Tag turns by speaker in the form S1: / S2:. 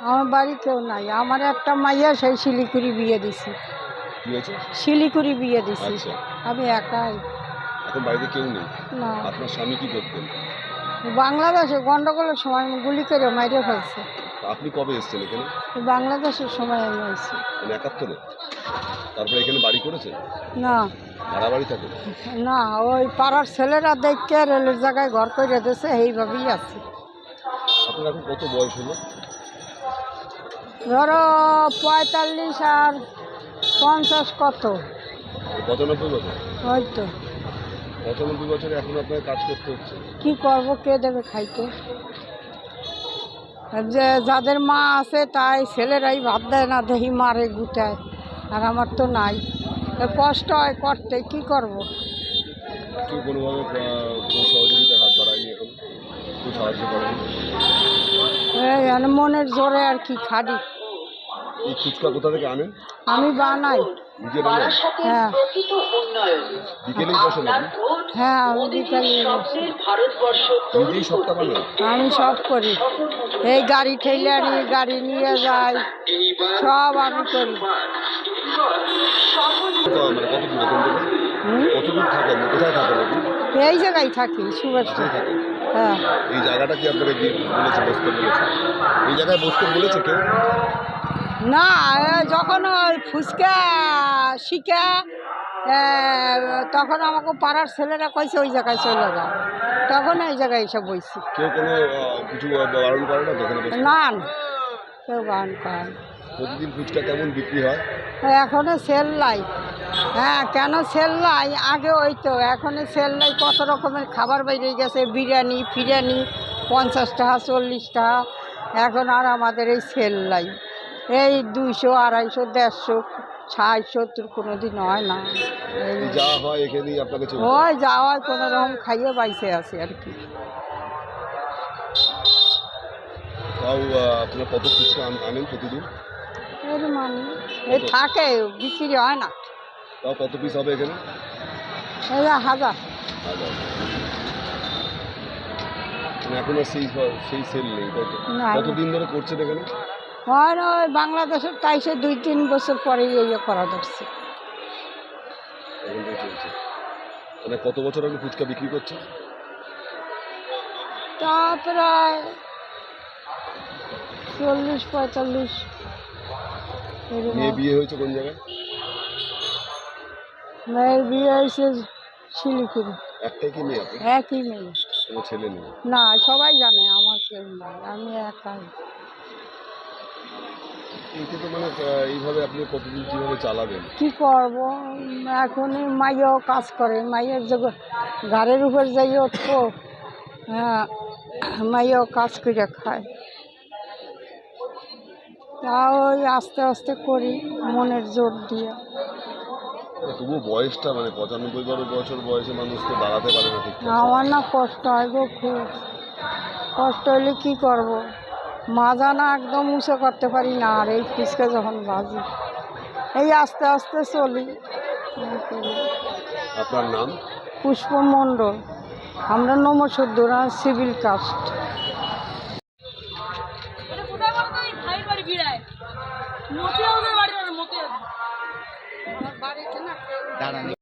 S1: আমার বাড়ি কেউ নাই। আমার একটা মাইয়া সেই শিলিগুড়ি বিয়ে দিছি। শিলিগুড়ি বিয়ে দিছি।
S2: আচ্ছা।
S1: আমি একাই।
S2: এখন বাড়িতে কেউ নেই?
S1: না।
S2: আপনার স্বামী কি করতেন?
S1: বাংলাদেশে গন্ডগোলের সময় গুলি করে মাইরে ফেলছে।
S2: আপনি কবে এসেছেন এখানে?
S1: বাংলাদেশের সময় আমি আইছি
S2: মানে একাত্তরে? তারপরে এখানে বাড়ি করেছেন?
S1: না।
S2: ভাড়া বাড়ি থাকে?
S1: না ওই পাড়ার ছেলেরা দেখে রেলের জায়গায় ঘর করে দিয়েছে এইভাবেই আছে।
S2: আপনার এখন কত বয়স হলো?
S1: ধরো পঁয়তাল্লিশ আর পঞ্চাশ কত?
S2: পঁচানব্বই বছর।
S1: ওই তো।
S2: পঁচানব্বই বছরে এখন আপনাকে কাজ করতে হচ্ছে।
S1: কি করব কে দেবে খাইতে? যে যাদের মা আছে তাই ছেলেরাই ভাত দেয় না দেহি মারে গুটায়। আর আমার তো নাই। কষ্ট হয় করতে কি করব?
S2: কোনোভাবে সহযোগিতা হাত বাড়ায়নি এখন। সাহায্য করেনি।
S1: মনের জোরে আর কি খাড়ি
S2: এই ফুচকা কোথা থেকে আনেন?
S1: আমি বানাই।
S2: নিজে বানান?
S1: হ্যাঁ।
S2: বিকেলেই
S1: হ্যাঁ আমি বিকালে
S2: নিজেই সবটা বানান?
S1: আমি সব করি। এই গাড়ি ঠেলে আনি গাড়ি নিয়ে যাই। সব আমি করি।
S2: কত দূর থাকেন? কোথায় থাকেন
S1: এই জায়গায় থাকি সুভাষ
S2: থাকেন? এই জায়গাটা কি আপনাকে বলেছে বসতে বলেছে এই জায়গায় বসতে বলেছে কেউ?
S1: না যখন ওই ফুচকা শিখা এ, তখন আমাকে পাড়ার ছেলেরা কইছে ওই জায়গায় চলে যাও। তখন এই জায়গায় এসে বইছি।
S2: কেউ কোনো কিছু বারণ করে না
S1: না না, কেউ বান করে।
S2: প্রতিদিন ফুচকা কেমন বিক্রি হয়?
S1: এখনও সেল লাই হ্যাঁ কেন সেল লাই আগে ওই তো এখনও সেল লাই কত রকমের খাবার বেরিয়ে গেছে? বিরিয়ানি ফিরিয়ানি পঞ্চাশ টাকা চল্লিশ টাকা। এখন আর আমাদের এই সেল লাই এই দুইশো আড়াইশো দেড়শো ষাট সত্তর কোনো দিন হয় না।
S2: হয়
S1: যাওয়ায় কোনো রকম খাইয়ে বাইসে আছে আর কি।
S2: কত আনেন প্রতিদিন?
S1: থাকে বিক্রি হয় না।
S2: তাও কত পিস হবে এখানে
S1: হাজার।
S2: মানে এখন আর সেই সেই সেল নেই কত। কতদিন ধরে করছেন এখানে
S1: হয় না ওই বাংলাদেশের তাইসে দুই তিন বছর পরেই এই করা ধরছে
S2: মানে কত বছর আপনি ফুচকা বিক্রি করছেন
S1: তা প্রায় চল্লিশ পঁয়তাল্লিশ।
S2: বিয়ে হয়েছে কোন জায়গায়
S1: মেয়ের বিয়ে হয়েছে শিলিগুড়ি
S2: একটাই কি মেয়ে?
S1: একই মেয়ে।
S2: কোনো ছেলে নেই?
S1: না সবাই জানে আমার কেউ নাই আমি একাই।
S2: তো মানে আহ, এইভাবে আপনি কতদিন কীভাবে চালাবেন?
S1: কি করব? এখন মাইয়াও কাজ করে মাইয়ের যে ঘরের উপর যাই উঠবো হ্যাঁ মাইয়াও কাজ করে খায়। তা ওই আস্তে আস্তে করি মনের জোর দিয়ে।
S2: তবু বয়সটা মানে পঁচানব্বই বারো বছর বয়সে মানুষ তো দাঁড়াতে পারে না ঠিক
S1: আমার না কষ্ট হয় গো খুব। কষ্ট হলে কি করব? মাজা না একদম উঁচু করতে পারি না আর এই ফুচকা যখন বাজি। এই আস্তে আস্তে চলি।
S2: আপনার নাম?
S1: পুষ্প মণ্ডল। আমরা নমসুদ্দুর সিভিল কাস্ট।
S3: দাঁড়ান।